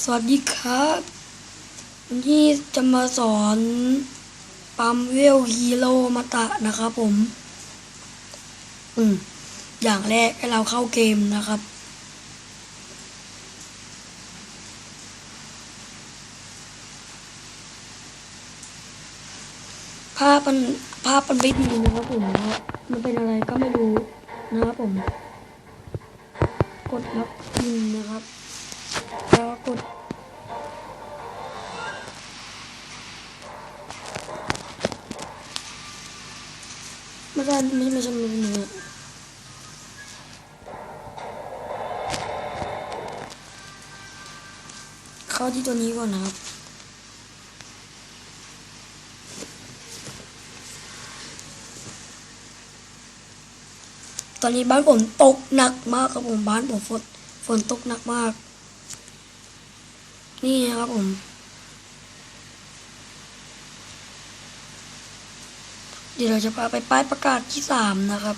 สวัสดีครับวันนี้จะมาสอนปั๊มเวลฮีโร่มาตะนะครับผม อืม อย่างแรกให้เราเข้าเกมนะครับ ภาพมันภาพมันไม่ดีนะครับผมมันเป็นอะไรก็ไม่รู้นะครับผม กดรับพิมพ์นะครับ ไม่ได้ไม่ไม่ใช่ไม่ใช่ไม่ใช่เข้าที่ตัวนี้ก่อนนะครับตอนนี้บ้านผมตกหนักมากครับผมบ้านผมฝนฝนตกหนักมาก นี่นะครับผม เดี๋ยวเราจะพาไปป้ายประกาศที่สามนะครับ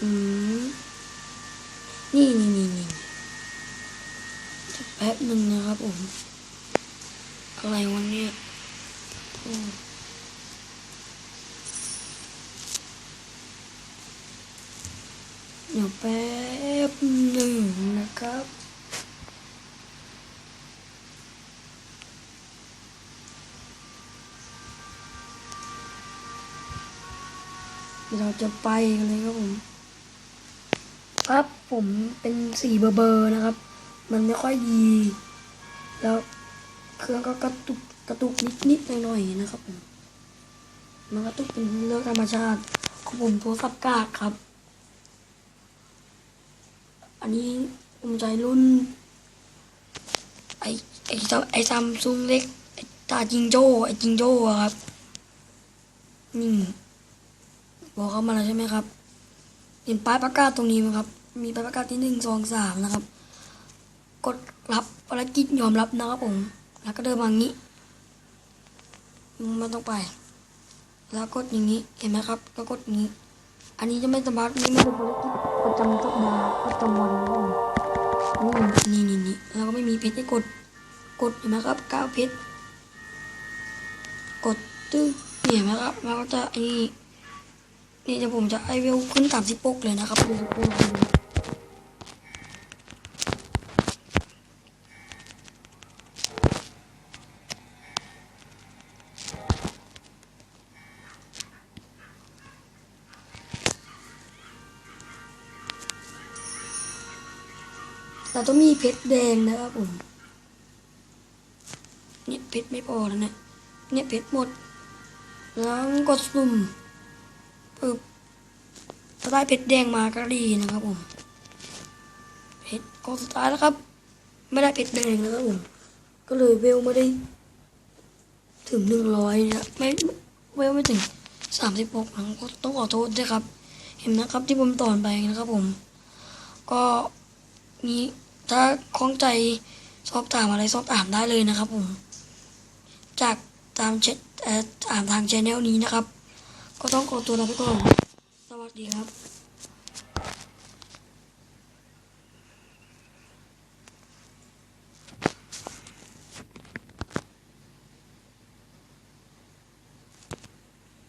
อืม นี่นี่นี่นี่จะแป๊บหนึ่งนะครับผม อะไรวันนี้โอ้เดี๋ยวแป๊บหนึ่งนะครับ เราจะไปกันเลยครับผมครับผมเป็นสีเบอร์เบอร์นะครับ มันไม่ค่อยดี แล้วเครื่องก็กระตุกกระตุกนิดนิดๆหน่อยๆนะครับผมมันกระตุกเป็นเรื่องธรรมชาติของผมโทรศัพท์กากครับ อันนี้ผมใช้รุ่น ไอไอซัมไอซัมซุงเล็กตาจิงโจ้ไอจิงโจ้ครับนี่ บอกเขามาแล้วใช่ไหมครับ เห็นป้ายประกาศตรงนี้ไหมครับ มีป้ายประกาศที่หนึ่งสองสามนะครับ กดรับภารกิจยอมรับนะครับผม แล้วก็เดินมาอย่างนี้ไม่ต้องไป แล้วกดอย่างนี้เห็นไหมครับ ก็กดอย่างนี้ อันนี้จะไม่สมารถนี่ไม่เป็นภารกิจประจำสัปดาห์ประจำวันนะครับผมนี่นี่นี่แล้วก็ไม่มีเพชรให้กด กดเห็นไหมครับเก้าเพชรกดตึ้งเห็นไหมครับแล้วก็จะไอ้ นี่จะผมจะไอเวลขึ้นสามสิบปกเลยนะครับดูสิดูสิเราต้องมีเพชรแดงนะครับผม เนี่ยเพชรไม่พอแล้วเนี่ย เนี่ยเพชรหมด แล้วกดสุ่ม ปึ๊บถ้าได้เพชรแดงมาก็ดีนะครับผมเพชรกองสุดท้ายแล้วครับ ไม่ได้เพชรแดงนะครับผมก็เลยเวลไม่ได้ ถึงหนึ่งร้อยนะไม่เวลไม่ถึงสามสิบหกนะก็ต้องขอโทษด้วยครับ เห็นนะครับที่ผมตอนไปนะครับผม ก็นี้ถ้าคล้องใจสอบถามอะไรสอบถามได้เลยนะครับผม จากตามเชเอ่อตามทางชแนลนี้นะครับ ก็ต้องขอตัวลาไปก่อน สวัสดีครับ